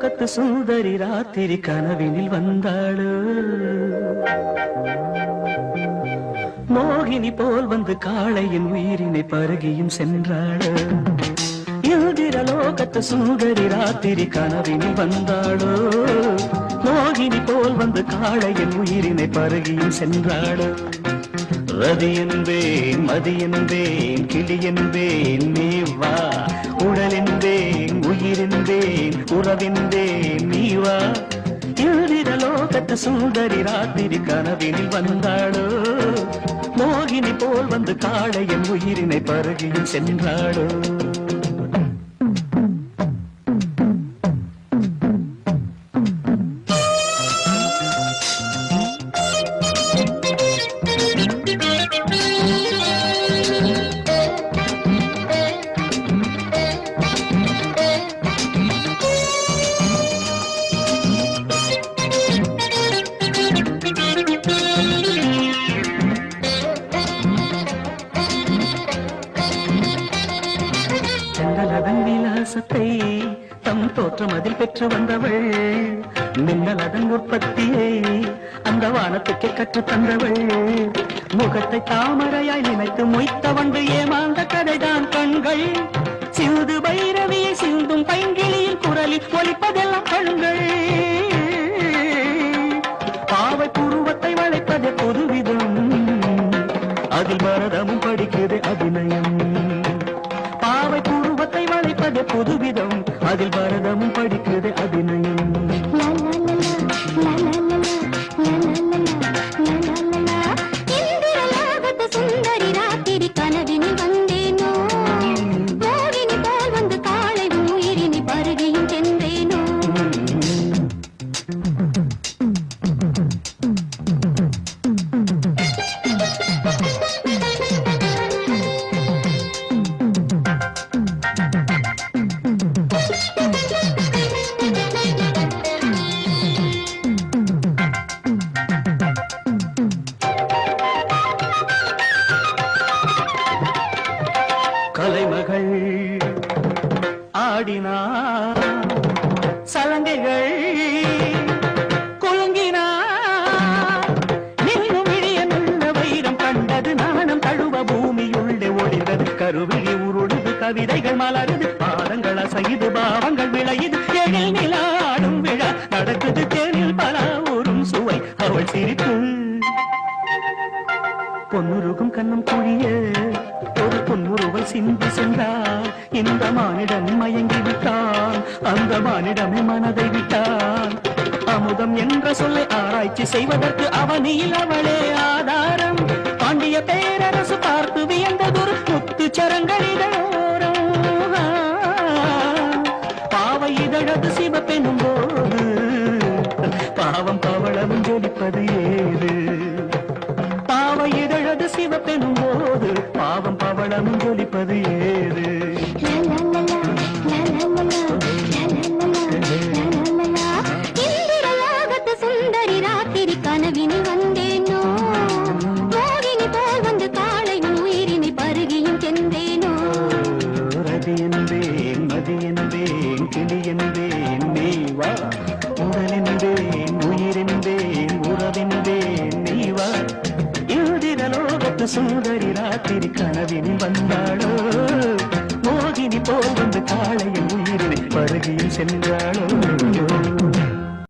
லோகத்து சுந்தரி ராத்திரி கனவினில் வந்தாளோ. மோகினி போல் வந்து காளையின் உயிரினை பருகியும் சென்றாளோ. இந்திர லோகத்து சுந்தரி ராத்திரி கனவினில் வந்தாளோ. மோகினி போல் வந்து காளையின் உயிரினை பருகியும் சென்றாளோ. ரதி என்பேன் மதி என்பேன் கிளி என்பேன் நீ வா என்பேன் உறவென்பேன் நீ வா. இந்திர லோகத்து சுந்தரி ராத்திரி கனவினில் வந்தாளோ? மோகினி போல் வந்து காளையன் உயிரினை பருகியும் சென்றாளோ? தம் தோற்றம் அதில் பெற்று வந்தவள். மின்னலதன் உற்பத்தியை அந்த வானத்துக்கே கற்று தந்தவள். முகத்தை தாமரையாய் நினைத்து மொய்த்த வண்டு ஏமாந்த கதைதான் கண்கள். சிந்து பைரவியை சிந்தும் பைங்கிளியின் குரலில் ஒலிப்பதெல்லாம் கண்கள். பாவை புருவத்தை வளைப்பதே புதுவிதம். அதில் பரதமும் படிக்கிறது அபிநயம். பாவை புருவத்தை வளைப்பது புதுவிதம். அதில் பரதமும் படிக்குது அபிநயம் ஆடினார் சலங்கைகள் குலுங்கினார் நின்னும் விழிய வைரம் கண்டது நாணம் தழுவ பூமியுள்ளே ஒளிந்தது கருவிழி உருளுது கவிதைகள் மலருது பாதங்கள் அசைது பாவங்கள் விளையுது. எழில் நிலாடும் விழா நடக்குது தேனில் பல ஊரும் சுவை. அவள் சிரிப்பு. பொன்னுருகும் கண்ணம் குழிய. பொன்முருவல் சிந்தி சென்றார் இந்த மானிடன் மயங்கி விட்டான் அந்த மானிடமே மனதை விட்டான். அமுதம் என்ற சொல்லை ஆராய்ச்சி செய்வதற்கு அவனில் அவளே ஆதாரம். பாண்டிய பேரரசு பார்த்து வியந்ததொரு முத்து சரங்களிடோரம் சுந்தரி ராத்திரி கனவினில் வந்தாளோ? மோகினி போல் காளையில் காளையின் உயிரினை பருகியும் சென்றாளோ?